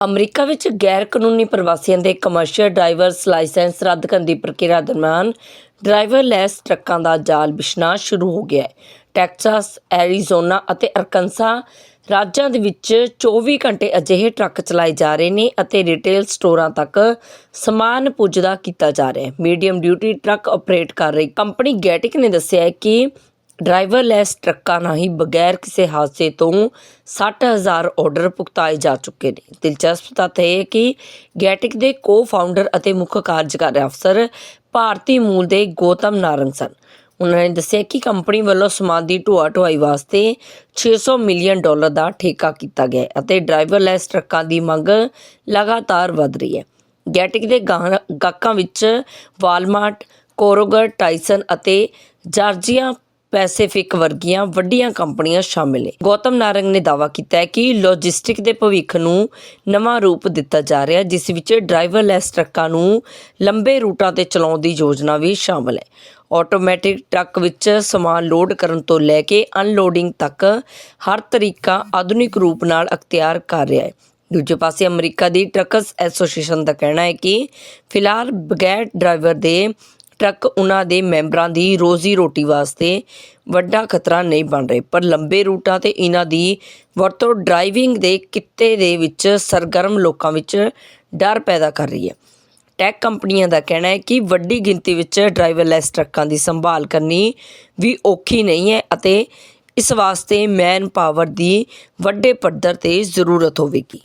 America ਵਿੱਚ ਗੈਰ ਕਾਨੂੰਨੀ ਪ੍ਰਵਾਸੀਆਂ ਦੇ ਕਮਰਸ਼ੀਅਲ ਡਰਾਈਵਰਸ ਲਾਇਸੈਂਸ ਰੱਦ ਕਰਨ ਦੀ ਪ੍ਰਕਿਰਿਆ ਦਰਮਿਆਨ ਡਰਾਈਵਰਲੈਸ ਟਰੱਕਾਂ ਦਾ ਜਾਲ ਵਿਛਣਾ ਸ਼ੁਰੂ ਹੋ ਗਿਆ ਹੈ। ਟੈਕਸਾਸ, ਐਰੀਜ਼ੋਨਾ ਅਤੇ ਅਰਕਨਸਾ ਰਾਜਾਂ ਦੇ ਵਿੱਚ 24 ਘੰਟੇ ਅਜਿਹੇ ਟਰੱਕ ਚਲਾਏ ਜਾ ਰਹੇ ਨੇ ਅਤੇ ਰਿਟੇਲ ਸਟੋਰਾਂ ਤੱਕ ਸਮਾਨ ਪੁੱਜਦਾ ਕੀਤਾ ਜਾ ਰਿਹਾ ਹੈ। ਮੀਡੀਅਮ ਡਿਊਟੀ ਟਰੱਕ ਆਪਰੇਟ ਕਰ ਰਹੀ ਕੰਪਨੀ ਗੈਟਿਕ ਨੇ ਦੱਸਿਆ ਹੈ ਕਿ ਡਰਾਈਵਰਲੈਸ ਟਰੱਕਾਂ ਰਾਹੀਂ ਬਗੈਰ ਕਿਸੇ ਹਾਦਸੇ ਤੋਂ 60000 ਆਰਡਰ ਭੁਗਤਾਏ ਜਾ ਚੁੱਕੇ ਨੇ। ਦਿਲਚਸਪ ਤੱਥ ਇਹ ਹੈ ਕਿ ਗੈਟਿਕ ਦੇ ਕੋ-ਫਾਊਂਡਰ ਅਤੇ ਮੁੱਖ ਕਾਰਜਕਾਰੀ ਅਫਸਰ ਭਾਰਤੀ ਮੂਲ ਦੇ ਗੌਤਮ ਨਾਰੰਗ ਸਨ। ਉਹਨਾਂ ਨੇ ਦੱਸਿਆ ਕਿ ਕੰਪਨੀ ਵੱਲੋਂ ਸਮਾਨ ਦੀ ਢੋਆ ਢੁਆਈ ਵਾਸਤੇ 600 ਮਿਲੀਅਨ ਡਾਲਰ ਦਾ ਠੇਕਾ ਕੀਤਾ ਗਿਆ ਅਤੇ ਡਰਾਈਵਰਲੈਸ ਟਰੱਕਾਂ ਦੀ ਮੰਗ ਲਗਾਤਾਰ ਵਧ ਰਹੀ ਹੈ। ਗੈਟਿਕ ਦੇ ਗਾਹ- ਗਾਹਕਾਂ ਵਿੱਚ ਵਾਲਮਾਰਟ, ਕੋਰੋਗਰ, ਟਾਈਸਨ ਅਤੇ ਜਾਰਜੀਆ ਪੈਸੀਫਿਕ ਵਰਗੀਆਂ ਵੱਡੀਆਂ ਕੰਪਨੀਆਂ ਸ਼ਾਮਿਲ ਨੇ। ਗੌਤਮ ਨਾਰੰਗ ਨੇ ਦਾਅਵਾ ਕੀਤਾ ਹੈ ਕਿ ਲੌਜਿਸਟਿਕ ਦੇ ਭਵਿੱਖ ਨੂੰ ਨਵਾਂ ਰੂਪ ਦਿੱਤਾ ਜਾ ਰਿਹਾ ਜਿਸ ਵਿੱਚ ਡਰਾਈਵਰਲੈਸ ਟਰੱਕਾਂ ਨੂੰ ਲੰਬੇ ਰੂਟਾਂ ਤੇ ਚਲਾਉਣ ਦੀ ਯੋਜਨਾ ਵੀ ਸ਼ਾਮਲ ਹੈ। ਆਟੋਮੈਟਿਕ ਟਰੱਕ ਵਿੱਚ ਸਮਾਨ ਲੋਡ ਕਰਨ ਤੋਂ ਲੈ ਕੇ ਅਨਲੋਡਿੰਗ ਤੱਕ ਹਰ ਤਰੀਕਾ ਆਧੁਨਿਕ ਰੂਪ ਨਾਲ ਅਖਤਿਆਰ ਕਰ ਰਿਹਾ ਹੈ। ਦੂਜੇ ਪਾਸੇ ਅਮਰੀਕਾ ਦੀ ਟਰੱਕਸ ਐਸੋਸੀਏਸ਼ਨ ਦਾ ਕਹਿਣਾ ਹੈ ਕਿ ਫਿਲਹਾਲ ਬਗੈਰ ਡਰਾਈਵਰ ਦੇ ਟਰੱਕ ਉਹਨਾਂ ਦੇ ਮੈਂਬਰਾਂ ਦੀ ਰੋਜ਼ੀ ਰੋਟੀ ਵਾਸਤੇ ਵੱਡਾ ਖਤਰਾ ਨਹੀਂ ਬਣ ਰਹੇ, ਪਰ ਲੰਬੇ ਰੂਟਾਂ ਤੇ ਇਹਨਾਂ ਦੀ ਵਰਤੋਂ ਡਰਾਈਵਿੰਗ ਦੇ ਕਿੱਤੇ ਦੇ ਵਿੱਚ ਸਰਗਰਮ ਲੋਕਾਂ ਵਿੱਚ ਡਰ ਪੈਦਾ ਕਰ ਰਹੀ ਹੈ। ਟੈਕ ਕੰਪਨੀਆਂ ਦਾ ਕਹਿਣਾ ਹੈ ਕਿ ਵੱਡੀ ਗਿਣਤੀ ਵਿੱਚ ਡਰਾਈਵਰਲੈਸ ਟਰੱਕਾਂ ਦੀ ਸੰਭਾਲ ਕਰਨੀ ਵੀ ਔਖੀ ਨਹੀਂ ਹੈ ਅਤੇ ਇਸ ਵਾਸਤੇ ਮੈਨ ਪਾਵਰ ਦੀ ਵੱਡੇ ਪੱਧਰ ਤੇ ਜ਼ਰੂਰਤ ਹੋਵੇਗੀ।